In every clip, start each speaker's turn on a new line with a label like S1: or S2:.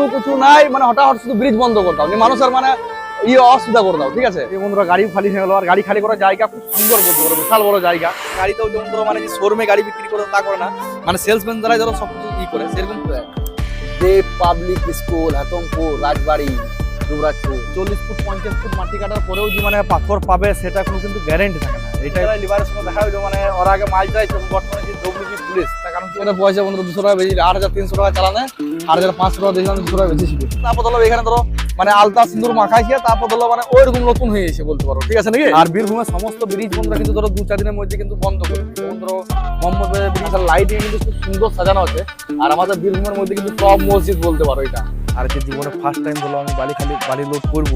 S1: কোনো কিছু নাই মানে হঠাৎ শুধু ব্রিজ বন্ধ করে দাও। মানুষের মানে ইয়ে অসুবিধা করে দাও ঠিক আছে? এই বন্ধুরা গাড়ি খালি হয়ে গেলো আর গাড়ি খালি করার জায়গা খুব সুন্দর বলতে পারো বিশাল বড় জায়গা। গাড়িতেও যেমন ধরো মানে শোরুমে গাড়ি বিক্রি করে তা করে না মানে সেলসম্যান দ্বারাই ধরো সব কিছু ই করে সেরকম দেব পাবলিক স্কুল হাতমপুর রাজবাড়ি দুবরাজপুর। চল্লিশ ফুট পঞ্চাশ ফুট মাটি কাটার পরেও যে মানে পাথর পাবে সেটা কোনো কিন্তু গ্যারেন্টি থাকে না। এটা লিভারের সঙ্গে দেখা হয়েছে মানে ওরা আগে মাছ এবং বর্তমানে যে পুলিশ তার কারণ কি পয়সা বন্ধু দুশো টাকা বেশি আট হাজার তিনশো টাকা চালানে আট হাজার পাঁচশো টাকা দিয়েছিলাম দুশো টাকা বেশি ছিল তারপর ধরো এখানে ধরো মানে আলতা সিন্দুর মাখাইছে তারপর ধরো মানে ওইরকম নতুন হয়ে গেছে বলতে পারো ঠিক আছে নাকি? আর বীরভূমের সমস্ত ব্রিজ বন্ধুরা কিন্তু ধরো দু চার দিনের মধ্যে কিন্তু বন্ধ করে যেমন ধরো মোহাম্মদ ব্রিজের লাইটিং কিন্তু খুব সুন্দর সাজানো আছে। আর আমাদের বীরভূমের মধ্যে কিন্তু সব মসজিদ বলতে পারো এটা। আর যে জীবনে ফার্স্ট টাইম হলো আমি বালি খালি বালি লোড করব।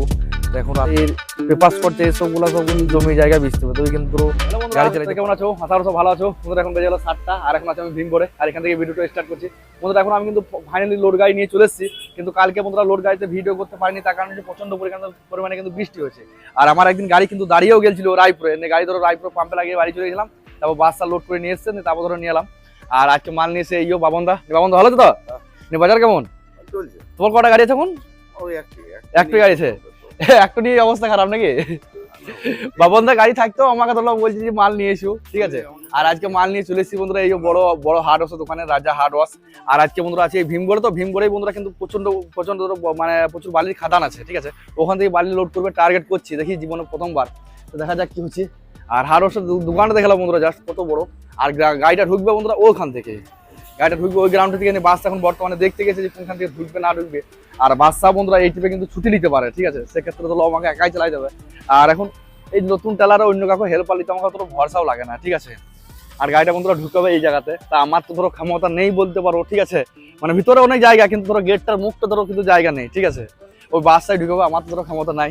S1: এখন এর পেপার করছে এসবগুলো সব জমি জায়গা হবে। তবে কিন্তু গাড়ি চালাতে কেমন আছো? হাতার সব ভালো আছো। বন্ধুরা এখন বেজে গেলো সাতটা আর এখন আছে আমি ভীম করে। আর এখান থেকে ভিডিওটা স্টার্ট করছি। বন্ধুরা এখন আমি কিন্তু ফাইনালি লোড গাড়ি নিয়ে চলে এসেছি। কিন্তু কালকে বন্ধুরা লোড গাড়িতে ভিডিও করতে পারিনি তার কারণে প্রচণ্ড পরিমাণে পরিমাণে কিন্তু বৃষ্টি হয়েছে। আর আমার একদিন গাড়ি কিন্তু দাঁড়িয়েও গেছিল রায়পুরে। এনে গাড়ি ধরো রায়পুর পাম্পে লাগিয়ে বাড়ি চলে গেলাম তারপর বাসটা লোড করে নিয়ে এসছে তারপর ধরো নিয়ে এলাম। আর আজকে মাল নিয়ে এসে ইয়ো বাবনদা। বাবনদা ভালো তো? তো বাজার কেমন?
S2: চলছে।
S1: তোমার কটা গাড়ি আছে এখন?
S2: একটি
S1: গাড়ি আছে? একটু নিয়ে অবস্থা খারাপ নাকি? বাবনদা গাড়ি থাকতো, আমাকে ধরো বলছি যে মাল নিয়ে এসো, ঠিক আছে? আর আজকে মাল নিয়ে চলে এসেছি বন্ধুরা, এই যে বড় বড় হার্ড ওয়াশ দোকানে, রাজা হার্ড ওয়াশ আর আজকে বন্ধুরা আছে এই ভীমগড়ে তো, ভীমগড়েই বন্ধুরা কিন্তু প্রচণ্ড প্রচণ্ড মানে প্রচুর বালির খাদান আছে, ঠিক আছে? ওখান থেকে বালি লোড করবে টার্গেট করছি, দেখি জীবনে প্রথমবার। তো দেখা যাক কি হচ্ছে। আর হার্ড ওয়াশের দোকানটা দেখালাম বন্ধুরা জাস্ট কত বড়। আর গাড়িটা ঢুকবে বন্ধুরা ওখান থেকে। গাড়িটা ঢুকবে, ওই গ্রাউন্ড থেকে বাস এখন বর্তমানে দেখতে গেছে যে কোনখান থেকে ঢুকবে, না ঢুকবে। আর বাসটা বন্ধুরা এই টিপে কিন্তু ছুটি নিতে পারে, ঠিক আছে? সেক্ষেত্রে তো আমাকে একাই চালাই যাবে। আর এখন এই নতুন টেলারে অন্য কাউকে হেল্প পালিতে আমাকে অতটা ভরসাও লাগে না, ঠিক আছে? আর গাড়িটা বন্ধুরা ঢুকাবে এই জায়গাতে। তা আমার তো ধরো ক্ষমতা নেই বলতে পারো, ঠিক আছে? মানে ভিতরে অনেক জায়গা, কিন্তু ধরো গেটটার মুখটা ধরো কিন্তু জায়গা নেই, ঠিক আছে? ওই বাসটায় ঢুকাবে আমার তো ধরো ক্ষমতা নাই।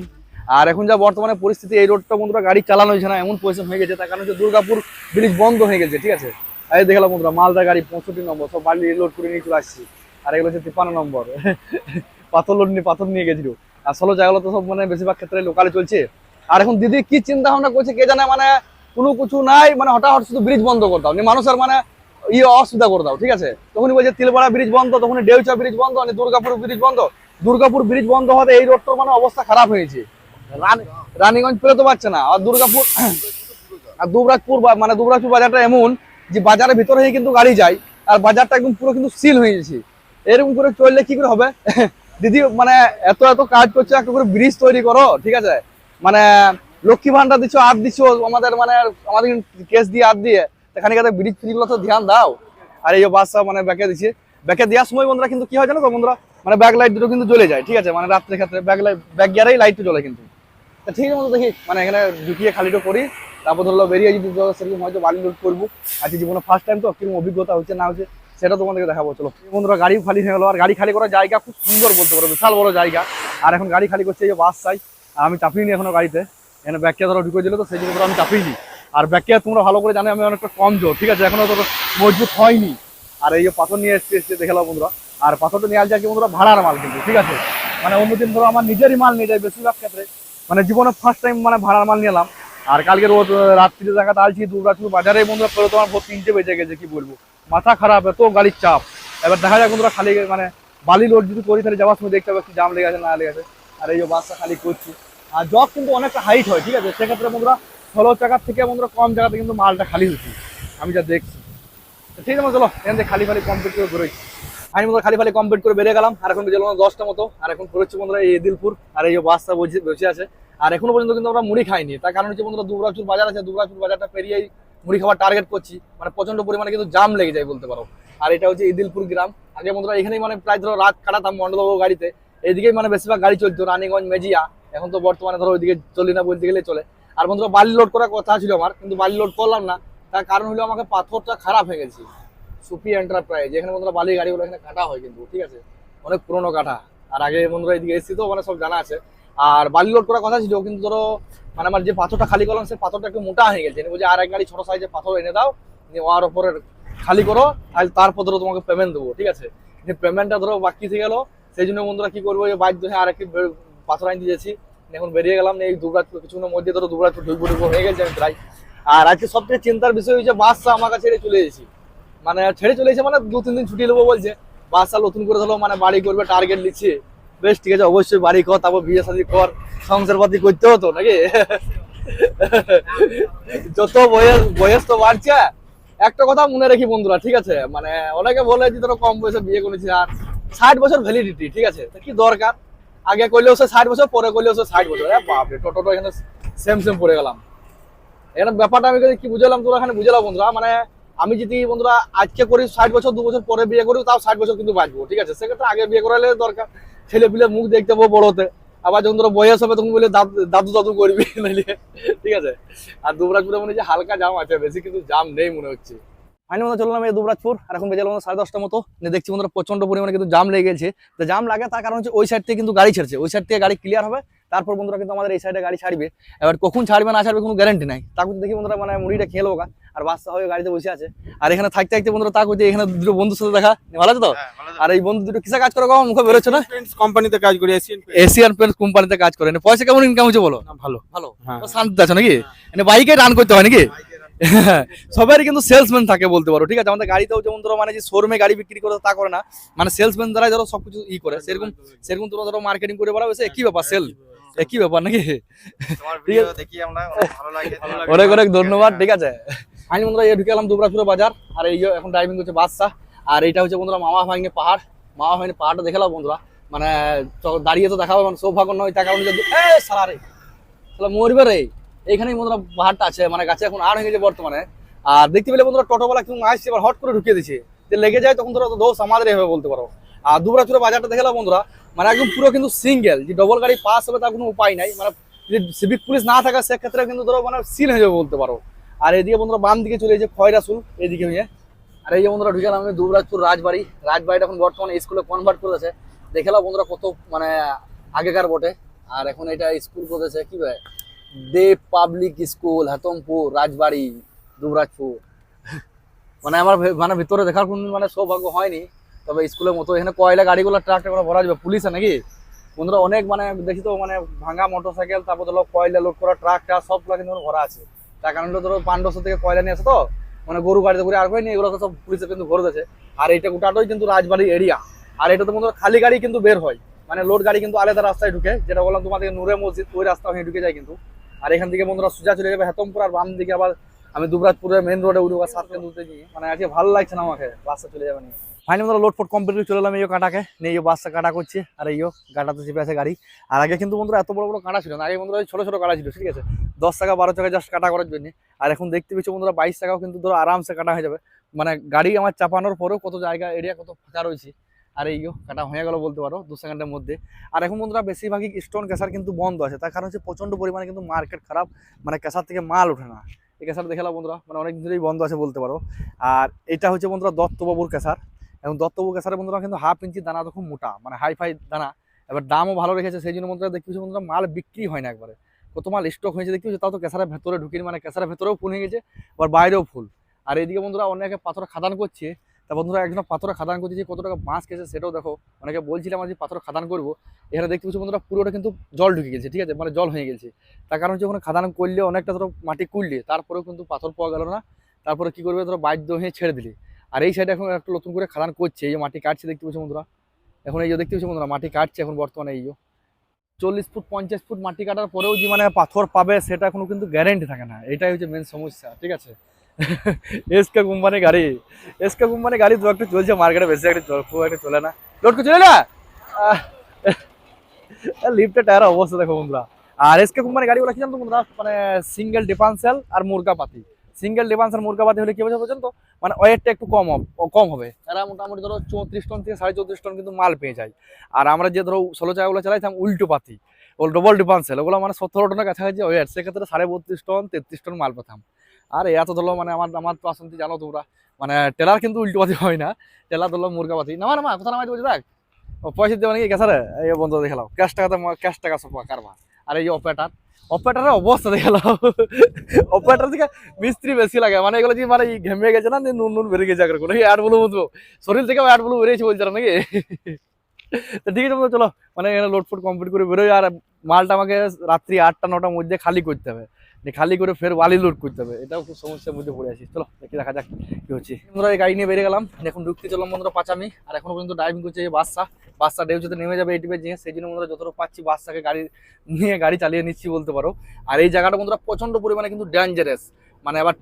S1: আর এখন যা বর্তমানে পরিস্থিতি, এই রোডটা বন্ধুরা গাড়ি চালানো হয়েছে না, এমন পজিশন হয়ে গেছে, তার কারণ হচ্ছে দুর্গাপুর ব্রিজ বন্ধ হয়ে গেছে, ঠিক আছে? এই দেখলাম বন্ধুরা, মালদা গাড়ি পঁয়ষট্টি নম্বর, সব বালি লোড করে নিয়ে চলে আসছি। আর এগুলো হচ্ছে তিপ্পান্ন নম্বর। পাথর লোড নিয়ে পাথর নিয়ে গেছিল। আর ষোলো জায়গাগুলো তো সব মানে বেশিরভাগ ক্ষেত্রে লোকালে চলছে। আর এখন দিদি কি চিন্তা ভাবনা করছে কে জানে মানে কোনো কিছু নাই মানে হঠাৎ শুধু ব্রিজ বন্ধ করে দাও। মানুষের মানে ইয়ে অসুবিধা করে দাও, ঠিক আছে? তখনই বলছে, তিলপাড়া ব্রিজ বন্ধ, তখনই ডেউচা ব্রিজ বন্ধ নিয়ে দুর্গাপুর ব্রিজ বন্ধ। দুর্গাপুর ব্রিজ বন্ধ হতে এই রোডটার মানে অবস্থা খারাপ হয়েছে। রান- রানীগঞ্জ পেরোতে পারছে না। আর দুর্গাপুর আর দুবরাজপুর মানে দুবরাজপুর বাজারটা এমন যে বাজারের ভিতরে হয়ে কিন্তু গাড়ি যায়, আর বাজারটা একদম পুরো কিন্তু সিল হয়ে গেছে। এরকম করে চললে কি করে হবে? দিদি মানে এত এত কাজ করছে, একটা করে ব্রিজ তৈরি করো, ঠিক আছে? মানে লক্ষ্মী ভান্ডার দিচ্ছ আর দিচ্ছ আমাদের মানে আমাদের কেস দিয়ে আর দিয়ে এখানে কাছে ব্রিজ ফ্রিজগুলো তো ধ্যান দাও। আর এই বাসটা মানে ব্যাকে দিচ্ছে ব্যাকে দেওয়ার সময় বন্ধুরা কিন্তু কি হয় জানো তো বন্ধুরা? মানে ব্যাক লাইট দুটো কিন্তু জ্বলে যায়, ঠিক আছে? মানে রাত্রে ক্ষেত্রে ব্যাক লাইট ব্যাক গিয়ারেই লাইট জ্বলে কিন্তু। তা ঠিক মতো দেখি মানে এখানে ঢুকিয়ে খালিটা করি। তারপর ধরলো বেরিয়ে যদি সেরকম হয়তো বালি লোড করব। আজকে জীবনে ফার্স্ট টাইম তো, কীরকম অভিজ্ঞতা হচ্ছে না হচ্ছে, সেটা তোমাদেরকে দেখাবো, চলো। বন্ধুরা, গাড়ি খালি হয়ে গেলো, আর গাড়ি খালি করার জায়গা খুব সুন্দর বলতে পারো, বিশাল বড় জায়গা। আর এখন গাড়ি খালি করছে এই যে বাস চাই আমি চাপিয়ে নি এখনও গাড়িতে। এখানে ব্যাগকে ধরো ঢুকে দিল তো, সেই জন্য আমি চাপিয়ে নি আর ব্যাগকে তোমরা ভালো করে জানো, আমি অনেকটা কম জোর, ঠিক আছে? এখনও তো মজবুত হয়নি। আর এই যে পাথর নিয়ে এসছে এসছে দেখালাম বন্ধুরা। আর পাথরটা নিয়ে আসছে কি বন্ধুরা ভাড়ার মাল কিন্তু, ঠিক আছে? মানে অন্যদিন ধরো আমার নিজেরই মাল নিয়ে যায় বেশিরভাগ ক্ষেত্রে। মানে জীবনে ফার্স্ট টাইম মানে ভাড়ার মাল নিলাম। আর কালকে রোদ রাত্রিতে দেখা আলছি দুর্গাপুর বাজারে বন্ধুরা ফেরত তোমার ভোর তিনটে বেজে গেছে, কি বলব? মাথা খারাপ, এত গাড়ির চাপ। এবার দেখা যাক বন্ধুরা খালি মানে বালি লোড যদি করি, তাহলে যাওয়ার সময় দেখতে হবে কি জাম লেগে আছে, না লেগে আছে। আর এই যে বাসটা খালি করছি। আর জগ কিন্তু অনেকটা হাইট হয়, ঠিক আছে? সেক্ষেত্রে বন্ধুরা ষোলো চাকার থেকে বন্ধুরা কম জায়গাতে কিন্তু মালটা খালি হচ্ছে। আমি যা দেখছি। ঠিক আছে চলো, এখান থেকে খালি খালি কমপ্লিট করে আমি বন্ধুরা খালি খালি কমপ্লিট করে বেরিয়ে গেলাম। আর এখন বেজে দশটা মতো। আর এখন করেছি বন্ধুরা এই এদিলপুর আর এই যে বাসটা বসে বসে আছে। আর এখনও পর্যন্ত কিন্তু আমরা মুড়ি খাইনি। তার কারণ হচ্ছে বন্ধুরা দুবরাচুর বাজার আছে। দুবরাচুর বাজারটা পেরিয়েই মুড়ি খাবার টার্গেট করছি। মানে প্রচণ্ড পরিমাণে কিন্তু জাম লেগে যায় বলতে পারো। আর এটা হচ্ছে ইদিলপুর গ্রাম। আগে বন্ধুরা এখানেই মানে প্রায় ধরো রাত কাটাতাম মন্ডলবাবু গাড়িতে। এইদিকেই মানে বেশিরভাগ গাড়ি চলতো, রানীগঞ্জ, মেজিয়া। এখন তো বর্তমানে ধরো ওইদিকে চলি না বলতে গেলে চলে। আর বন্ধুরা বালি লোড করার কথা ছিল আমার, কিন্তু বালি লোড করলাম না। তার কারণ হলো আমাকে পাথরটা খারাপ হয়ে গেছে। সুপি এন্টারপ্রাইজ এখানে বন্ধুরা বালি গাড়িগুলো এখানে কাটা হয় কিন্তু, ঠিক আছে? অনেক পুরোনো কাটা। আর আগে বন্ধুরা এদিকে এসেছি তো মানে সব জানা আছে। আর বালি লোড করার কথা ছিল, কিন্তু ধরো মানে আমার যে পাথরটা খালি করলাম, সেই পাথরটা একটু মোটা হয়ে গেছে। বলছে, আর এক গাড়ি ছোট সাইজের পাথর এনে দাও, নিয়ে ওর ওপরে খালি করো আর তারপর ধরো তোমাকে পেমেন্ট দেবো। ঠিক আছে? পেমেন্টটা ধরো বাকি থেকে গেলো। সেই জন্য বন্ধুরা কি করব যে বাধ্য হয়ে আর একটি পাথর আনি দিয়েছি। এখন বেরিয়ে গেলাম এই দুবরাজপুর কিছুক্ষণের মধ্যে ধরো দুবরাজপুর ঢুকবো ঢুকবো, হয়ে গেছে, আমি প্রায় আর আজকে সবথেকে চিন্তার বিষয় হচ্ছে বাসটা আমার কাছে চলে এসেছি। মানে ছেড়ে চলে এসেছে মানে দু, তিন দিন ছুটি নেব বলছে। বাসা নতুন করে ধরো মানে বাড়ি করবে টার্গেট নিচ্ছে। বেশ, ঠিক আছে, অবশ্যই বাড়ি কর, তারপর বিয়ে শাদী কর, সংসার পাতি করতে হতো নাকি? যত বয়স বয়স তো বাড়ছে। একটা কথা মনে রাখি বন্ধুরা, ঠিক আছে? মানে অনেকে বলে যে ধরো কম বয়সে বিয়ে করেছি আর ষাট বছর ভ্যালিডিটি ঠিক আছে? কি দরকার? আগে করলেও সে ষাট বছর, পরে করলেও সে ষাট বছর। বাপরে টোটো এখানে সেম সেম পড়ে গেলাম। এখানে ব্যাপারটা আমি কি বুঝলাম? তোরা এখানে বুঝলাম বন্ধুরা। মানে আমি যদি বন্ধুরা আজকে করি, ষাট বছর, দু বছর পরে বিয়ে করি, তাও ষাট বছর কিন্তু বাঁচবো, ঠিক আছে? সেক্ষেত্রে আগে বিয়ে করালে দরকার। ছেলে পিলে মুখ দেখতে পাবো বড়তে আবার যখন ধরো বয়স হবে, তখন বলে দাদু দাদু করবি নাইলে। ঠিক আছে? আর দুবরাজপুরে মনে হচ্ছে হালকা জাম আছে, বেশি কিন্তু জাম নেই মনে হচ্ছে। ফাইনাল মতো চললাম এই দুবরাজপুর আর এখন বেজে গেল সাড়ে দশটার মতো। দেখছি বন্ধুরা প্রচণ্ড পরিমাণে কিন্তু জাম লেগে গেছে। তো জাম লাগে তার কারণ হচ্ছে ওই সাইড থেকে কিন্তু গাড়ি ছাড়ছে। ওই সাইড থেকে গাড়ি ক্লিয়ার হবে তারপর বন্ধুরা কিন্তু আমাদের এই সাইডে গাড়ি ছাড়বে। এবার কখন ছাড়বে না ছাড়বে কোনো গ্যারান্টি নাই। তা দেখি বন্ধুরা মানে মুড়িটা খেয়ে লোকা আর বাচ্চা হয়ে গাড়িতে বসে আছে। আর এখানে থাকতে থাকতে বন্ধুরা তা করতে এখানে দুটো বন্ধুর সাথে দেখা। ভালো আছে তো? আর এই বন্ধু দুটো কিসে কাজ করে গো? মুখে বেরোচ্ছে না?
S2: কোম্পানিতে কাজ করি এশিয়ান
S1: পেন্টস কোম্পানিতে কাজ করে। পয়সা কেমন ইনকাম হচ্ছে বলো?
S2: ভালো।
S1: ভালো।
S2: হ্যাঁ।
S1: শান্তি আছে নাকি? বাইকে রান করতে হয় নাকি? সবারই কিন্তু সেলসম্যান থাকে বলতে পারো ঠিক আছে? আমাদের গাড়িতেও যেমন ধরো মানে যে শোরুমে গাড়ি বিক্রি করে তা করে না। মানে সেলসম্যান দ্বারা ধরো সবকিছু ই করে। সেরকম সেরকম তোমরা ধরো মার্কেটিং করে বেড়াবে সে কি ব্যাপার সেল কি ব্যাপার নাকি?
S2: তোমার
S1: ভিডিও
S2: দেখি আমরা ভালো লাগে
S1: অনেক অনেক ধন্যবাদ ঠিক আছে? আমি বন্ধুরা এই ঢুকে গেলাম দুবরাজপুর বাজার আর এই এখন ড্রাইভিং করছে বাদশা আর এইটা হচ্ছে বন্ধুরা মামা ভাঙে পাহাড়। মামা ভাঙে পাহাড়টা দেখালাম বন্ধুরা। মানে দাঁড়িয়ে তো দেখাবো মানে সৌভাগ্য নয় কারণে যদি সারা রে তাহলে মরবে রে। এইখানেই বন্ধুরা পাহাড়টা আছে মানে গাছে এখন আর হয়ে গেছে বর্তমানে। আর দেখতে পেলে বন্ধুরা টোটোওয়ালা কেউ আসছে এবার হট করে ঢুকিয়ে দিচ্ছে যে লেগে যায় তখন ধরো দোষ আমাদের হবে বলতে পারো। আর দুবরাজপুর বাজারটা দেখালাম বন্ধুরা মানে একদম পুরো কিন্তু সিঙ্গেল যে ডবল গাড়ি পাস হবে তার কোনো উপায় নাই। মানে যদি সিভিক পুলিশ না থাকে সেক্ষেত্রে কিন্তু ধরো মানে সিল হয়ে যাবে বলতে পারো। আর এদিকে বন্ধুরা বাম দিকে চলে যে খয়রাসুল এদিকে হয়ে আর এই যে বন্ধুরা ঢুকেলাম আমি দুবরাজপুর রাজবাড়ি। রাজবাড়িটা এখন বর্তমানে স্কুলে কনভার্ট করেছে দেখেলাম বন্ধুরা কত মানে আগেকার বটে। আর এখন এটা স্কুল করেছে কি ভাই? Dev public school, Hatampur, Rajbari, Dubrajpur. মানে আমার মানে ভিতরে দেখার কোন মানে সৌভাগ্য হয়নি, তবে স্কুলের মতো এখানে কয়লা গাড়িগুলো ট্রাক করে ভরা যাবে, পুলিশে নাকি? বন্ধুরা, অনেক মানে দেখি তো মানে ভাঙা মোটর সাইকেল তারপর ধরো কয়লা লোড করা ট্রাক টাক সবগুলো কিন্তু ভরা আছে। তার কারণে ধরো পাণ্ডবস্ব থেকে কয়লা নিয়ে আসে তো? মানে গরু গাড়িতে করে আর করে নিয়ে এগুলো সব পুলিশে কিন্তু ভরে দিয়েছে। আর এটা গোটাটাই কিন্তু রাজবাড়ি এরিয়া আর এটা তো বন্ধুরা, খালি গাড়ি কিন্তু বের হয়। মানে লোড গাড়ি কিন্তু আলাদা রাস্তায় ঢুকে, যেটা বললাম তোমাদের নূরে মসজিদ, ওই রাস্তা হয়ে ঢুকে যায় কিন্তু। আর এখান থেকে বন্ধুরা সোজা চলে যাবে হেতমপুর আর বাম দিকে আবার আমি দুবরাজপুরের মেন রোডে উঠবো আর সাত কেন্দ্র গিয়ে। মানে আজকে ভালো লাগছে না আমাকে বাসটা চলে যাবে নিয়ে ফাইনালি বন্ধুরা লোড ফোট কমপ্লিট চলে এলাম এই কাটাকে। নিয়ে বাসটা কাটা করছে আর এই কাটাতে চেপে আছে গাড়ি। আর আগে কিন্তু বন্ধুরা এত বড় বড় কাটা ছিল না, আগে বন্ধুরা ছোট ছোট কাটা ছিল, ঠিক আছে? দশ টাকা, বারো টাকা জাস্ট কাটা করার জন্য। আর এখন দেখতে পেয়েছ বন্ধুরা বাইশ টাকাও কিন্তু ধরো আরামসে কাটা হয়ে যাবে। মানে গাড়ি আমার চাপানোর পরেও কত জায়গা এরিয়া কত ফাঁকা রয়েছে। আর এই কাটা হয়ে গেল বলতে পারো, দু সেকেন্ডের মধ্যে। আর এখন বন্ধুরা, বেশিরভাগই স্টোন ক্যাসার কিন্তু বন্ধ আছে। তার কারণ হচ্ছে প্রচণ্ড পরিমাণে কিন্তু মার্কেট খারাপ মানে ক্যাসার থেকে মাল ওঠে না। এই ক্যাসার দেখালাম বন্ধুরা মানে অনেক ধরেই বন্ধ আছে বলতে পারো। আর এটা হচ্ছে বন্ধুরা দত্তবাবুর ক্যাসার এবং দত্তবাবুর ক্যাসারে বন্ধুরা কিন্তু হাফ ইঞ্চি দানা তো খুব মোটা মানে হাই ফাই দানা। এবার দামও ভালো রেখেছে, সেই জন্য বন্ধুরা দেখতে বন্ধুরা, মাল বিক্রি হয় না একবারে। কত মাল স্টক হয়েছে দেখতে তাও তো ক্যাসারের ভেতরে ঢুকিয়ে মানে ক্যাসারের ভেতরেও ফুল হয়ে গেছে আবার বাইরেও ফুল। আর এইদিকে বন্ধুরা অনেকে পাথর খাদান করছে তা বন্ধুরা একজন পাথরে খাদান করছে, যে কত টাকা বাঁশ খেয়েছে সেটাও দেখো। অনেকে বলছিলাম আজ পাথর খাদান করব, এখানে দেখতে পাচ্ছি বন্ধুরা পুরোটা কিন্তু জল ঢুকে গেছে, ঠিক আছে? মানে জল হয়ে গেছে। তার কারণ হচ্ছে ওখানে খাদান করলে অনেকটা ধরো মাটি কুড়লে তারপরেও কিন্তু পাথর পাওয়া গেল না। তারপরে কি করবে? ধরো বাধ্য হয়ে ছেড়ে দিলে। আর এই সাইডে এখন একটা নতুন করে খাদান করছে, এই যে মাটি কাটছে দেখতে পাচ্ছি বন্ধুরা। এখন এই যে দেখতে পাচ্ছি বন্ধুরা, মাটি কাটছে এখন বর্তমানে এই যে। চল্লিশ ফুট, পঞ্চাশ ফুট মাটি কাটার পরেও যে মানে পাথর পাবে সেটা কোনো কিন্তু গ্যারেন্টি থাকে না। এটাই হচ্ছে মেন সমস্যা, ঠিক আছে? এসকে কোম্পানি গাড়ি, এসকে কোম্পানি গাড়ি দু একটা চলছে, মার্কেটে বেশি একটা খুব একটা চলে না। লোড চলে না লিফটের টায়ার অবস্থা দেখো বন্ধুরা। আর এসকে কোম্পানি গাড়িগুলো কি জানতো বন্ধুরা? মানে সিঙ্গেল ডিফান্সেল আর মুরগা পাতি সিঙ্গেল ডিফান্সেল মুরগা পাতি হলে কি হবে বুঝছেন তো মানে ওয়েটটা একটু কম কম হবে। এরা মোটামুটি ধরো চৌত্রিশ টন থেকে সাড়ে চৌত্রিশ টন কিন্তু মাল পেয়ে যায়। আর আমরা যে ধরো ষোলো চাকাগুলো চালাইতাম উল্টো পাতি ডবল ডিফান্সেল ওগুলো মানে সতেরো টনের কাছাকাছি ওয়েট সেক্ষেত্রে সাড়ে বত্রিশ টন, তেত্রিশ টন মাল পেতাম। আর, এত ধরো মানে আমার আমার তো আসন্তি জানো তোমরা? মানে টেলার কিন্তু উল্টো পাতি হয় না। টেলার ধরলো মুরগা পাতি না মা কোথা নামাই বলছি দেখ পয়সা দেওয়া নাকি? গেছে রে। এই বন্ধু দেখালাম ক্যাশ টাকাতে ক্যাশ টাকা সব কারবার। আর এই অপারেটার অপারেটারের অবস্থা দেখালাম অপারেটার থেকে মিস্ত্রি বেশি লাগে। মানে এগুলো যে মানে ঘেমে গেছে না নুন নুন বেরিয়ে গেছে আগে কোনো। অ্যাড বলব বুঝব শরীর থেকে অ্যাড বলব বেরিয়েছে বলছে নাকি? তো ঠিক আছে চলো। মানে এখানে লোড কমপ্লিট করে বেরোই। আর মালটা আমাকে রাত্রি আটটা, নটার মধ্যে খালি করতে হবে। খালি করে ফের ওয়ালি লোড করতে হবে। এটাও খুব সমস্যার মধ্যে পড়ে আছি। চলো, দেখি দেখা যাক কি হচ্ছে। বন্ধুরা এই গাড়ি নিয়ে বেরিয়ে গেলাম। এখন ঢুকতে চললাম বন্ধুরা পাঁচামি। আর এখনও পর্যন্ত ড্রাইভিং করছে এই বাসটা বাসটা ডেউচতে নেমে যাবে এটিপে যে সেই জন্য বন্ধুরা যতটা পাচ্ছি বাসটাকে গাড়ি নিয়ে গাড়ি চালিয়ে নিচ্ছি বলতে পারো। আর এই জায়গাটা বন্ধুরা প্রচণ্ড পরিমাণে কিন্তু ডেঞ্জারাস মানে আবার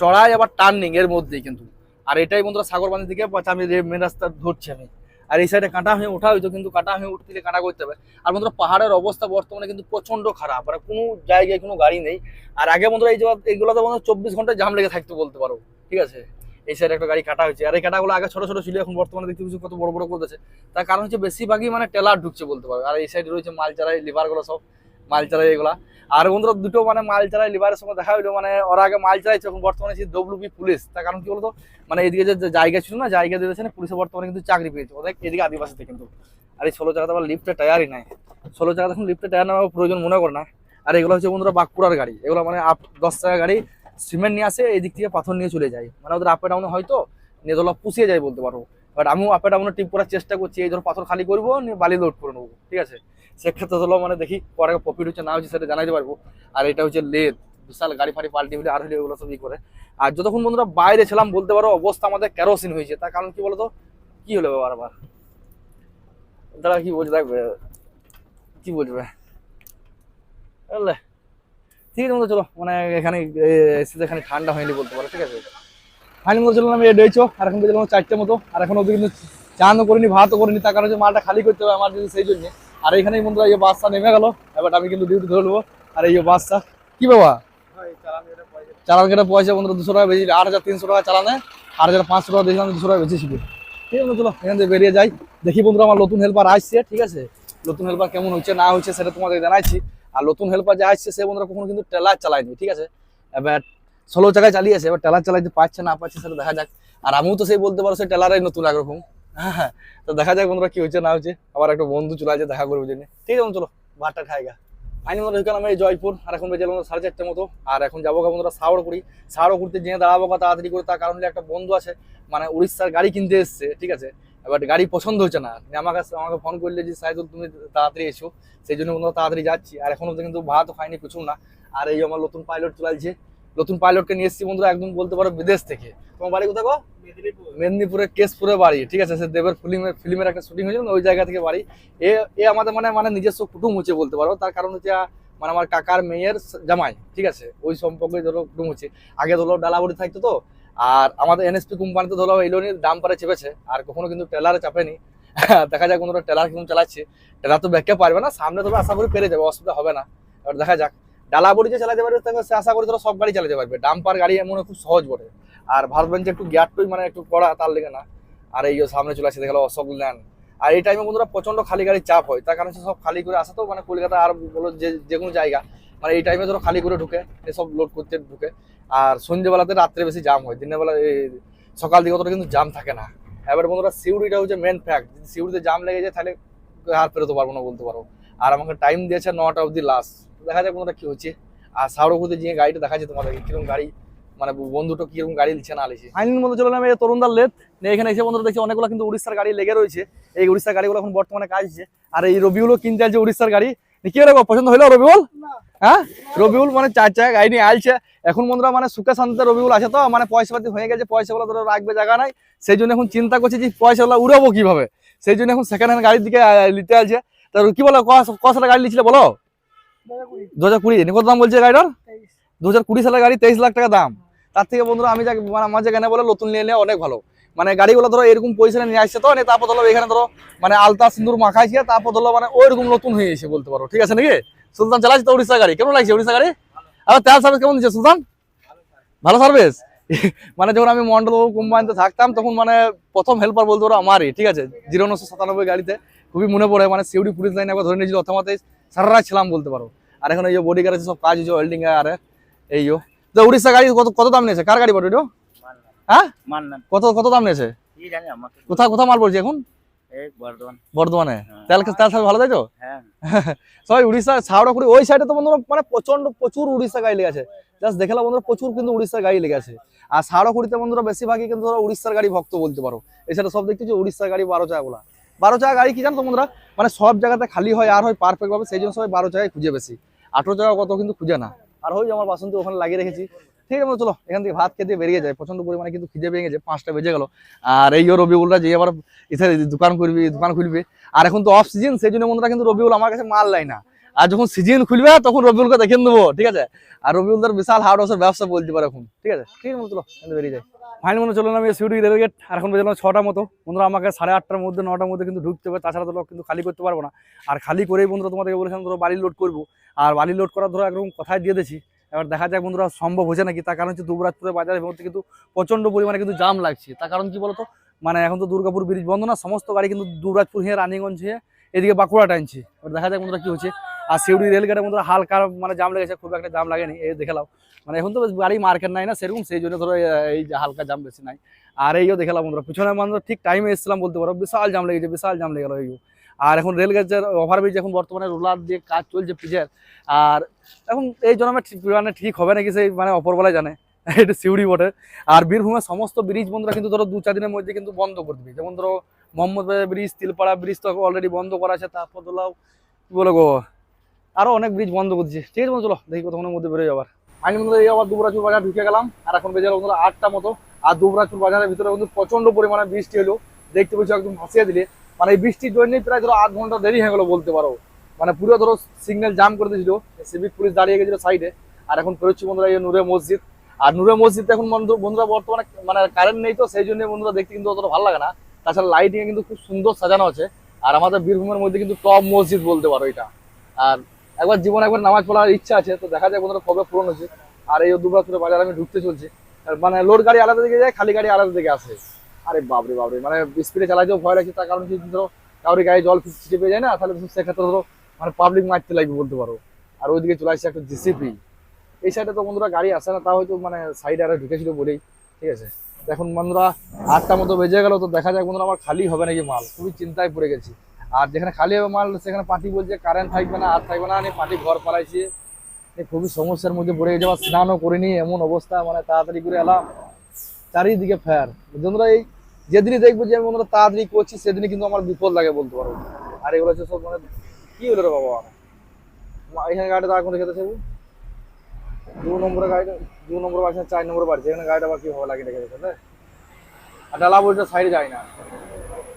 S1: চড়াই আবার টার্নিং এর মধ্যেই কিন্তু। আর এটাই বন্ধুরা সাগরবান্ধি থেকে পাঁচামি মেন রাস্তা ধরছি আমি। আর এই সাইডে কাঁটা হয়ে ওঠা হইতো কিন্তু কাঁটা হয়ে উঠতে কাঁটা করতে হবে। আর বন্ধুরা, পাহাড়ের অবস্থা বর্তমানে কিন্তু প্রচণ্ড খারাপ। আর কোনো জায়গায় কোনো গাড়ি নেই। আর আগে বন্ধুরা, এই এইগুলোতে বন্ধুরা চব্বিশ ঘণ্টা জাম লেগে থাকতে বলতে পারো। ঠিক আছে? এই সাইডে একটা গাড়ি কাটা হয়েছে। আর এই কাটাগুলো আগে ছোট ছোট ছিল, এখন বর্তমানে দেখতে পাচ্ছি কত বড় বড় করতেছে তার কারণ হচ্ছে, বেশিরভাগই মানে টেলার ঢুকছে বলতে পারো। আর এই সাইডে রয়েছে মাল চারাই লিভারগুলো সব মাল চারাই এগুলা আর বন্ধুরা দুটো মানে মাল চারাই লিভারের সঙ্গে দেখা হইল মানে ওরা আগে মাল চালাইছে, এখন বর্তমানে ডব্লিউবি পুলিশ তার কারণ কি বলতো? মানে এদিকে যে জায়গা ছিল না, জায়গা দিয়েছে না, পুলিশে বর্তমানে কিন্তু চাকরি পেয়েছে। ওদের এদিকে আদিবাসীতে কিন্তু। আর এই ষোলো চাকাতে আবার লিফ্টের টায়ারই নাই। ষোলো চাকাতে এখন লিফ্টের টায়ার নেওয়ার প্রয়োজন মনে করে না। আর এগুলো হচ্ছে বন্ধুরা বাঁকুড়ার গাড়ি। এগুলো মানে আপ দশ টাকা গাড়ি সিমেন্ট নিয়ে আসে এই দিক থেকে পাথর নিয়ে চলে যায়। মানে ওদের আপে ডাউনে হয়তো নিয়ে ধরো পুষিয়ে যায় বলতে পারব বাট আমিও আপে ডাউনে টিপ করার চেষ্টা করছি, এই ধরো পাথর খালি করব, নিয়ে বালি লোড করে নেব। ঠিক আছে? সেক্ষেত্রে ধরো মানে দেখি পরে প্রফিট হচ্ছে, না হচ্ছে সেটা জানাইতে পারব। আর এটা হচ্ছে লেদ বিশাল গাড়ি ফাড়ি পাল্টি হলে আর হলে ওগুলো সব ই করে। আর যতক্ষণ বন্ধুরা বাইরে ছিলাম, বলতে পারো অবস্থা আমাদের কেরোসিন হয়েছে। তার কারণ কি বলতো? কি হলো বারবার দাদা কি বলছে দেখবে? কি বলবে? বুঝলে ঠিক আছে চলো। মানে এখানে এখানে ঠান্ডা হয়নি বলতে পারো, ঠিক আছে? ফাইনাল মতো চললাম এই ডেয়েছো আর এখন বেজে চারটে মতো। আর এখন ওদের কিন্তু চানও করিনি, ভাতও করিনি, তার কারণ মালটা খালি করতে হবে আমার সেই জন্য। আর এখানেই বন্ধুরা এই বাসটা নেমে গেল। এবার আমি কিন্তু ডিউটি ধরবো আর এই বাসটা, কি বাবা? চালান কেটে পয়সা বন্ধুরা দুশো টাকা বেশি, আট হাজার তিনশো টাকা চালানে, আট হাজার পাঁচশো টাকা দিয়েছিলাম দুশো টাকা বেশি ছিল। ঠিক আছে, চলো, এখান থেকে বেরিয়ে যাই। দেখি বন্ধুরা আমার নতুন হেল্পার আসছে, ঠিক আছে? নতুন হেল্পার কেমন হচ্ছে, না হচ্ছে সেটা তোমাদের জানাচ্ছি আর নতুন হেল্পার যে আসছে, সে বন্ধুরা কখনো কিন্তু ট্রেলার চালায়নি, ঠিক আছে? এবার ষোলো চাকায় চালিয়েছে, এবার টেলার চালাইতে পারছে না পারছে সেটা দেখা যাক। আর আমিও তো সেই বলতে পারো, সে টেলারাই নতুন একরকম হ্যাঁ তো দেখা যাক বন্ধুরা কি হচ্ছে না হচ্ছে আবার একটা বন্ধু চলে আসছে, দেখা করব জন্য ঠিক আছে চলো, ভাতটা খাইগা ফাইনাল মতো ঢুকলাম এই জয়পুর, আর এখন বেজে গেল সাড়ে চারটের মতো। আর এখন যাব বন্ধুরা সাউড় করি সাউড় করতে যেয়ে দাঁড়াবো গা তাড়াতাড়ি করে, তার কারণ একটা বন্ধু আছে মানে উড়িষ্যার গাড়ি কিনতে এসছে, ঠিক আছে? এবার গাড়ি পছন্দ হচ্ছে না। আমার কাছে আমাকে ফোন করলে যে, সাইদুল, তুমি তাড়াতাড়ি এসো। সেই জন্য বন্ধুরা তাড়াতাড়ি যাচ্ছি। আর এখন অব্দি কিন্তু ভাত হয়নি কিছু না। আর এই আমার নতুন পাইলট চলাইছে নতুন পাইলটকে নিয়ে এসেছি বন্ধুরা একদম বলতে পারো বিদেশ থেকে। তোমার বাড়ি কোথায় গো? মেদিনীপুরে। কেশপুরে বাড়ি। ঠিক আছে সে দেবের ফিল্মের ফিল্মের একটা শুটিং হয়েছিল ওই জায়গা থেকে বাড়ি। এ এ আমাদের মানে মানে নিজস্ব কুটুম হচ্ছে বলতে পারো। তার কারণ হচ্ছে মানে আমার কাকার মেয়ের জামাই ঠিক আছে? ওই সম্পর্কে ধরো কুটুম হচ্ছে। আগে ধরো ডালাবড়ি থাকতো তো আর আমাদের এনএসপি কোম্পানিতে ধরো এলোনি দাম পারে চেপেছে আর কখনো কিন্তু টেলারে চাপেনি। দেখা যাক বন্ধুরা টেলার কিন্তু চালাচ্ছে। টেলার তো ব্যাকে পারবে না সামনে তবে আশা করি পেরে যাবে অসুবিধা হবে না। এবার দেখা যাক। ডালাবড়ি যে চালাতে পারবে তাকে আশা করি ধরো সব গাড়ি চালাতে পারবে। ডাম্পার গাড়ি এমন খুব সহজ বটে। আর ভারত বেঞ্চে একটু গ্যাপটই মানে একটু কড়া, তার লেগে না। আর এই সামনে চলে আসছে দেখাল অশোক ল্যান্ড। আর এই টাইমে বন্ধুরা প্রচণ্ড খালি গাড়ি চাপ হয়। তার কারণ সব খালি করে আসে তো মানে কলকাতা আর বলো যে যে কোনো জায়গা। মানে এই টাইমে ধরো খালি করে ঢুকে এসব লোড করতে ঢুকে। আর সন্ধ্যেবেলাতে রাত্রে বেশি জাম হয়। দিনের বেলা সকাল দিকে অতটা কিন্তু জাম থাকে না। এবার বন্ধুরা সিউড়িটা হচ্ছে মেন ফ্যাক্ট যদি সিউড়িতে জাম লেগে যায়, তাহলে আর ফেরোতে পারব না বলতে পারো। আর আমাকে টাইম দিয়েছে নটা অবধি লাস্ট দেখা যাক বন্ধুরা কি হচ্ছে। আর সাউরকুতে যে গাড়িটা দেখাচ্ছে তোমাদেরকে কীরকম গাড়ি মানে বন্ধুটা কীরকম গাড়ি লিখছে না লিখছে ফাইনাল মধ্যে চলে এই তরুণদার লেত নিয়ে এখানে এসে বন্ধুরা দেখছি অনেকগুলো কিন্তু উড়িষ্যার গাড়ি লেগে রয়েছে। এই উড়িষ্যার গাড়িগুলো এখন বর্তমানে কাজ হচ্ছে আর এই রবিউলও কিনতে আসছে উড়িষ্যার গাড়ি। কি রে গো, পছন্দ হলো রবিউল? হ্যাঁ? রবিউল মানে চার চার গাড়ি নিয়ে আলছে এখন বন্ধুরা মানে সুখে শান্তিতে রবিউল আছে তো মানে পয়সা পাতি হয়ে গেছে পয়সাগুলো ধরো রাখবে জায়গা নাই। সেই জন্য এখন চিন্তা করছে যে পয়সাগুলো উড়াবো কীভাবে? সেই জন্য এখন সেকেন্ড হ্যান্ড গাড়ির দিকে নিতে আসছে তা কি বলো ক- ক সালের গাড়ি নিচ্ছিলে বলো? দু হাজার কুড়ি কত দাম বলছে গাড়িটার? দু হাজার কুড়ি সালের গাড়ি তেইশ লাখ টাকা দাম। তার থেকে বন্ধুরা আমি যাকে মানে আমার যেখানে বলে নতুন নিয়ে নেওয়া অনেক ভালো। মানে গাড়িগুলো ধরো এরকম পয়সা নিয়ে আসছে তো তারপর ধরো এখানে ধরো মানে আলতা সিন্দুর মাখাইছে তারপর ধরো মানে ওইরকম নতুন হয়ে এসে বলতে পারো। ঠিক আছে নাকি? সুলতান চালাচ্ছে তো উড়িষ্যা গাড়ি? কেমন লাগছে উড়িষ্যা গাড়ি? আর তেল সার্ভিস কেমন দিচ্ছে সুলতান? ভালো সার্ভিস মানে যখন আমি মন্ডল কোম্পানিতে থাকতাম তখন মানে প্রথম হেল্পার বলতে পারো আমারই ঠিক আছে? জিরো নশো সাতানব্বই গাড়িতে। খুবই মনে পড়ে মানে সিউড়ি পুলিশ লাইনে একবার ধরে নিয়েছিল অথমাতে সারা ছিলাম বলতে পারো। আর এখন এই যে বডি গাড়ি সব কাজ হচ্ছে ওয়েল্ডিং আর এই যো। তো উড়িষ্যা গাড়ি কত কত দাম নিয়েছে? কার গাড়ি বটে? হ্যাঁ? কত কত দাম নিয়েছে? কোথায় কোথায় মাল পড়ছে এখন?
S3: বর্ধমানে। হ্যাঁ।
S1: তেল তেল সার্ভিস ভালো তাই তো?
S3: হ্যাঁ।
S1: সবাই উড়িষ্যা ছাওড়া করে ওই সাইডে তো বন্ধুরা মানে প্রচণ্ড প্রচুর উড়িষ্যা গাড়ি লেগে আছে। জাস্ট দেখালাম বন্ধুরা প্রচুর কিন্তু উড়িষ্যার গাড়ি লেগে আছে। আর বন্ধুরা বেশিরভাগই কিন্তু ধরো উড়িষ্যার গাড়ি ভক্ত বলতে পারো। এছাড়া সব দেখতেছি উড়িষ্যার গাড়ি বারো বারো চাকা গাড়ি কি জানো তো বন্ধুরা? মানে সব জায়গাতে খালি হয় আর হয় পারফেক্ট ভাবে, সেই জন্য সবাই বারো চাকায় খুঁজে বেশি। আঠেরো চাকা কত কিন্তু খুঁজে না। আর ওই যে আমার বাসন্তী ওখানে লাগিয়ে রেখেছি। ঠিক আছে চলো, এখান থেকে ভাত খেতে বেরিয়ে যায়। প্রচণ্ড পরিমাণে কিন্তু খিদে পেয়ে গেছে, পাঁচটা বেজে গেল। আর এই রবিউলরা যে আবার এখানে দোকান করবি দোকান খুলবে। আর এখন তো অফ সিজন সেই জন্য বন্ধুরা কিন্তু রবিউল আমার কাছে মাল নাই না। আর যখন সিজন খুলবে, তখন রবিউলকে দেখে নেব, ঠিক আছে? আর রবিউলদার বিশাল হার্ড হাউসের ব্যবসা বলতে পারে এখন, ঠিক আছে? ঠিক আছে চলো বেরিয়ে যায় ফাইনাল মনে চলুন আমি সিউড়ি রেল গেট আর এখন বেজে ছটার মতো। বন্ধুরা, আমাকে সাড়ে আটটার মধ্যে, নটার মধ্যে কিন্তু ঢুকতে হবে, তাছাড়া তো কিন্তু খালি করতে পারব না। আর খালি করেই বন্ধুরা তোমাদেরকে বলেছিলাম, ধরো বাড়ি লোড করব। আর বাড়ি লোড করার ধরো একরকম কথাই দিয়ে দিয়েছি। এবার দেখা যাক বন্ধুরা, সম্ভব হচ্ছে নাকি? তার কারণ হচ্ছে দুবরাজপুরের বাজারের মধ্যে কিন্তু প্রচণ্ড পরিমাণে কিন্তু জাম লাগছে। তার কারণ কি বলতো? মানে এখন তো দুর্গাপুর ব্রিজ বন্ধ না, সমস্ত গাড়ি কিন্তু দুবরাজপুর হয়ে রানীগঞ্জ হয়ে এদিকে বাঁকুড়া টানছে। এবার দেখা যাক বন্ধুরা কি হচ্ছে। আর সিউড়ি রেলগেটের মধ্যে হালকা মানে জাম লেগেছে, খুব একটা জাম লাগেনি। এই দেখালাম মানে এখন তো গাড়ি মার্কেট নাই না, সেরকম সেই জন্য ধরো এই হালকা জাম বেশি নাই। আর এইও দেখালাম বন্ধুরা, পিছনে মানে ঠিক টাইমে এসেছিলাম বলতে পারো, বিশাল জাম লেগেছে, বিশাল জাম লেগে গেল আর এখন রেল রেলগেটের ওভারব্রিজ এখন বর্তমানে রোলার দিয়ে কাজ চলছে পিচের আর এখন এই ঠিক মানে ঠিক হবে নাকি সেই মানে অপরবেলায় জানে, এটা সিউড়ি বটে। আর বীরভূমের সমস্ত ব্রিজ বন্ধুরা কিন্তু ধরো দু চার দিনের মধ্যে কিন্তু বন্ধ করে দিবে। যেমন ধরো মোহাম্মদ ব্রিজ তিলপাড়া ব্রিজ তো অলরেডি বন্ধ করা আছে, তারপর ধরলাম, কি বলে গো? আরও অনেক ব্রিজ বন্ধ করছে ঠিক আছে চলো দেখি কতক্ষণের মধ্যে বেরোয় যাবার আবার দুবরাজপুর বাজার ঢুকে গেলাম, আর এখন বেজে বন্ধুরা আটটা মতো। আর দুবরাজপুর বাজারের ভিতরে কিন্তু প্রচণ্ড পরিমাণে বৃষ্টি হলো, দেখতে পেয়েছ একদম ভাসিয়ে দিলে। মানে এই বৃষ্টির জন্যই প্রায় ধরো আধ ঘণ্টা দেরি হয়ে গেলো বলতে পারো। মানে পুরো ধরো সিগন্যাল জাম করে দিয়েছিল সিভিক পুলিশ দাঁড়িয়ে গেছিল সাইডে আর এখন পেরোচ্ছি বন্ধুরা এই নূরে মসজিদ। আর নূরে মসজিদ এখন বন্ধু- বন্ধুরা বর্তমানে মানে কারেন্ট নেই তো, সেই জন্য বন্ধুরা দেখতে কিন্তু অতটা ভালো লাগে না। তাছাড়া লাইটিং কিন্তু খুব সুন্দর সাজানো আছে। আর আমাদের বীরভূমের মধ্যে কিন্তু টপ মসজিদ বলতে পারো এটা। আর একবার জীবনে একবার নামাজ পড়ার ইচ্ছা আছে, তো দেখা যায় বন্ধুরা কবে পূরণ হচ্ছে আর এই দুর্গাপুরের বাজার আমি ঢুকতে চলছি। মানে লোড গাড়ি আলাদা দিকে যায়, খালি গাড়ি আলাদা দিকে আসে। আরে বাবরে বাবরে মানে স্পিডে চালাতেও ভয় লাগছে, তার কারণ ধরো কাউরি গায়ে জল ছিটে পেয়ে যায় না, তাহলে সেক্ষেত্রে ধরো মানে পাবলিক মারতে লাগবে বলতে পারো। আর ওইদিকে চলে আসছে একটা জিসিপি এই সাইডে তো বন্ধুরা গাড়ি আসে না তা হয়তো মানে সাইডে আরে ঢুকেছিল বলেই, ঠিক আছে? এখন বন্ধুরা আটটা মতো বেজে গেল, তো দেখা যাক বন্ধুরা আমার খালি হবে নাকি মাল, খুবই চিন্তায় পড়ে গেছি। আর যেখানে খালি হবে মাল, সেখানে পার্টি বলছে কারেন্ট থাকবে না, আর থাকবে না, নিয়ে পার্টি ঘর পালাইছে। খুবই সমস্যার মধ্যে পড়ে গেছে, আবার স্নানও করিনি, এমন অবস্থা মানে তাড়াতাড়ি করে এলাম। চারিদিকে ফের বন্ধুরা, এই যেদিনই দেখব যে আমি বন্ধুরা তাড়াতাড়ি করছি, সেদিনই কিন্তু আমার বিপদ লাগে বলতে পারব আর এগুলো হচ্ছে সব মানে কি হলো রে বাবা? এখানে গাড়িটা দাঁড় করে খেতে থাকব দু নম্বরের গাড়িটা, দু নম্বর বাড়ছে চার নম্বর বাড়ছে। এখানে গাড়িটা আবার কি ভাবে লাগিয়ে রেখে দিচ্ছে তাই? আর ডালা বলটা সাইডে যায় না।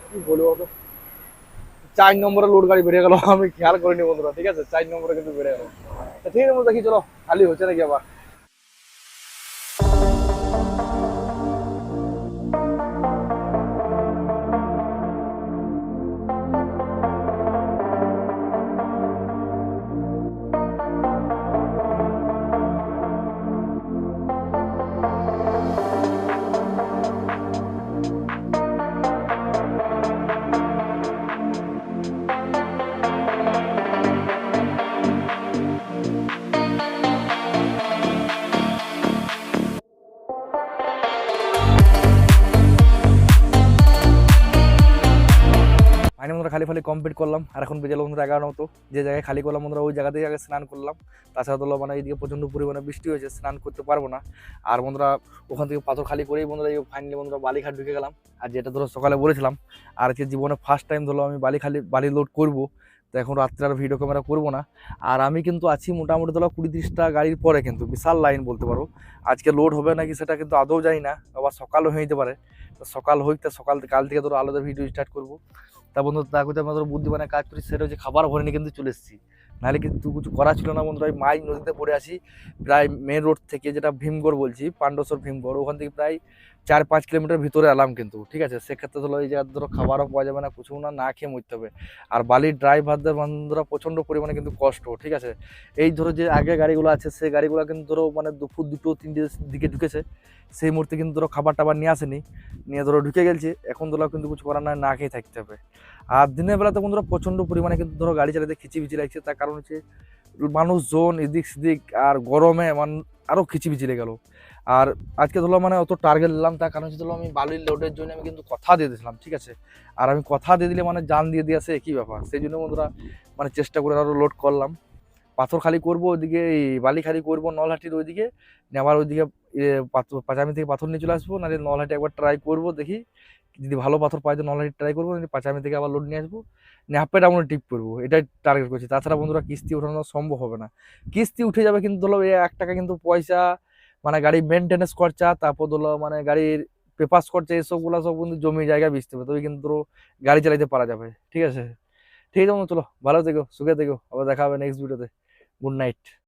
S1: কি বলব তো চার নম্বরে লোড গাড়ি বেরিয়ে গেল, আমি খেয়াল করিনি বন্ধুরা, ঠিক আছে? চার নম্বরে কিন্তু বেড়ে গেল। ঠিক আছে দেখি, চলো, খালি হচ্ছে নাকি আবার? খালি ফালি কমপ্লিট করলাম। আর এখন বেজে বন্ধুরা এগারো মতো। যে জায়গায় খালি করলাম বন্ধুরা, ওই জায়গাতেই আগে স্নান করলাম। তাছাড়া তো মানে এইদিকে প্রচণ্ড পরিমাণে বৃষ্টি হয়েছে, স্নান করতে পারব না। আর বন্ধুরা, ওখান থেকে পাথর খালি করেই বন্ধুরা এই ফাইনালি বন্ধুরা বালিঘাট ঢুকে গেলাম। আর যেটা ধরো সকালে বলেছিলাম, আর আজকে জীবনে ফার্স্ট টাইম ধরো আমি বালি খালি, বালি লোড করব। তো এখন রাত্রে আর ভিডিও ক্যামেরা করব না। আর আমি কিন্তু আছি মোটামুটি ধরো কুড়ি তিরিশটা গাড়ির পরে কিন্তু, বিশাল লাইন বলতে পারো। আজকে লোড হবে নাকি সেটা কিন্তু আদৌ জানি না, আবার সকালও হয়ে যেতে পারে। সকাল হোক, তা সকাল, কাল থেকে ধরো আলাদা ভিডিও স্টার্ট করব। তা বন্ধু, তা করতে আমরা ধরো বুদ্ধিমানে কাজ করি, সেটা হচ্ছে খাবার ভরে নিয়ে কিন্তু চলে এসেছি। নাহলে কিন্তু কিছু করা ছিল না বন্ধুরা? মাই নদীতে পড়ে আসি প্রায় মেন রোড থেকে যেটা ভীমগড় বলছি, পাণ্ডসর ভীমগড়, ওখান থেকে প্রায় চার পাঁচ কিলোমিটার ভিতরে এলাম কিন্তু, ঠিক আছে? সেক্ষেত্রে ধরো এই জায়গায় ধরো খাবারও পাওয়া যাবে না, কিছু না না খেয়ে মরতে হবে। আর বালির ড্রাইভারদের বন্ধুরা প্রচণ্ড পরিমাণে কিন্তু কষ্ট, ঠিক আছে? এই ধরো যে আগে গাড়িগুলো আছে সেই গাড়িগুলো কিন্তু ধরো মানে দুপুর দুটো তিনটে দিকে ঢুকেছে, সেই মুহূর্তে কিন্তু ধরো খাবার টাবার নিয়ে আসেনি, নিয়ে ধরো ঢুকে গেছে এখন ধরো কিন্তু কিছু করার নাই, না খেয়ে থাকতে হবে। আর দিনের বেলাতে বন্ধুরা প্রচণ্ড পরিমাণে কিন্তু ধরো গাড়ি চালাতে খিচিবিচি লাগছে, তার কারণ হচ্ছে মানুষজন এদিক সেদিক আর গরমে মান আরও খিচিবিচি লেগে গেল। আর আজকে ধরো মানে অত টার্গেট নিলাম, তার কারণ হচ্ছে ধরো আমি বালির লোডের জন্য আমি কিন্তু কথা দিয়ে দিয়েছিলাম, ঠিক আছে? আর আমি কথা দিয়ে দিলে মানে জান দিয়ে দিয়ে আসে একই ব্যাপার? সেই জন্য বন্ধুরা মানে চেষ্টা করে আরও লোড করলাম। পাথর খালি করব, ওইদিকে এই বালি খালি করব, নলহাটির ওইদিকে আবার ওইদিকে পাঁচামি থেকে পাথর নিয়ে চলে আসব, নাহলে নলহাটি একবার ট্রাই করব, দেখি যদি ভালো পাথর পাই তো নলেজ ট্রাই করব পাঁচামি থেকে আবার লোড নিয়ে আসব নিয়ে হাফ আমরা টিপ করব, এটাই টার্গেট করছি। তাছাড়া বন্ধুরা কিস্তি ওঠানো সম্ভব হবে না। কিস্তি উঠে যাবে কিন্তু ধরো এক টাকা কিন্তু পয়সা মানে গাড়ি মেনটেন্যান্স খরচা, তারপর ধরো মানে গাড়ির পেপার্স খরচা এসবগুলো সব কিন্তু জমি জায়গায় বেচতে হবে, তবে কিন্তু গাড়ি চালাইতে পারা যাবে, ঠিক আছে? ঠিক আছে চলো, ভালো থেকো, সুখে থেকো, আবার দেখা হবে নেক্সট ভিডিওতে গুড নাইট